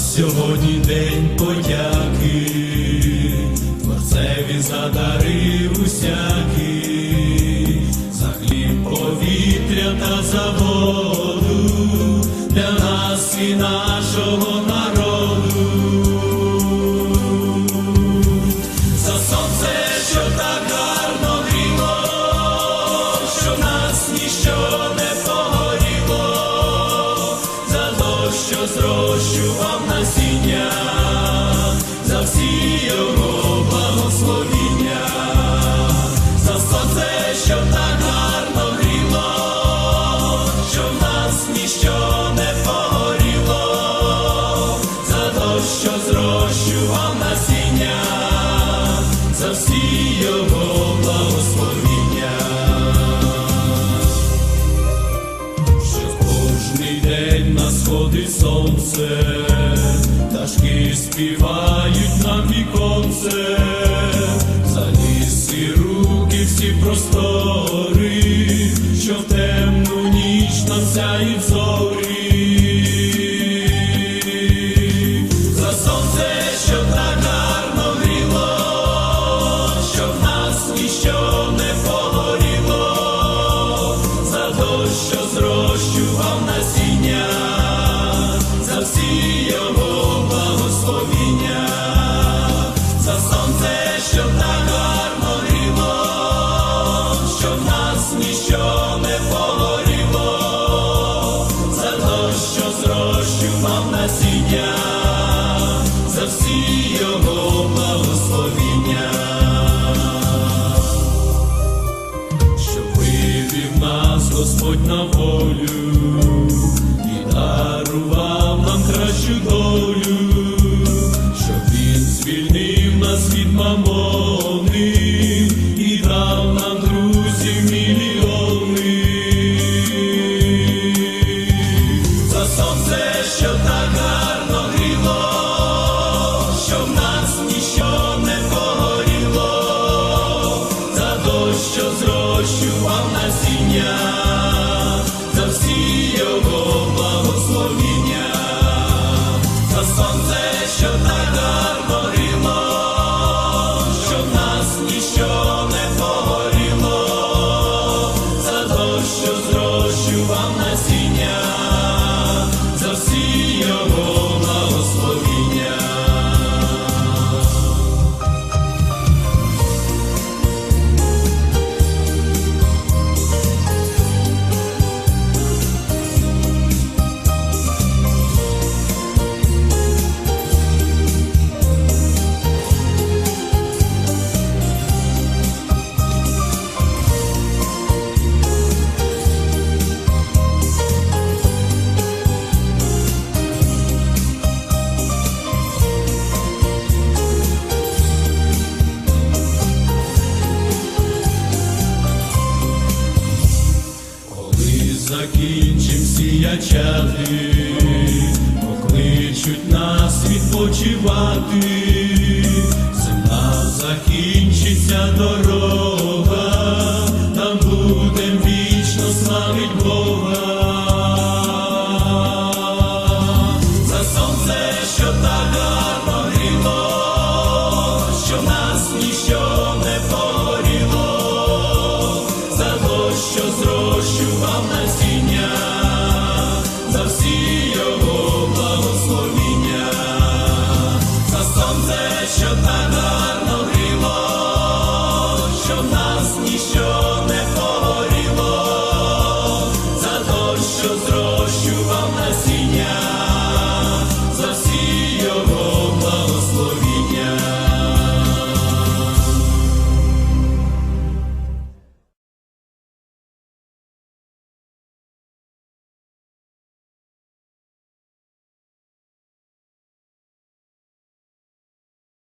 Сьогодні день подяки, Творцеві за дари усякі, за хліб, повітря та за воду для нас і нашого сонце, пташки співають нам віконце, за ліс і руки всі простори, що в темну ніч нам сяють зорі. Його благословіння, за сонце, що так гарно що в нас ніщо не погоріло, за дощ, що зрощував насіння, за всі його благословіння що вивів нас Господь на волю нас від мамони і дав нам друзів мільйони. За сонце, що так гарно гріло, що в нас ніщо не погоріло, за дощ, що зрощував насіння, закінчим сіячати, покличуть нас відпочивати, земля закінчиться дорога, там будем вічно славить Бога. Його благословіння, за сонце, що так що в нас ніщо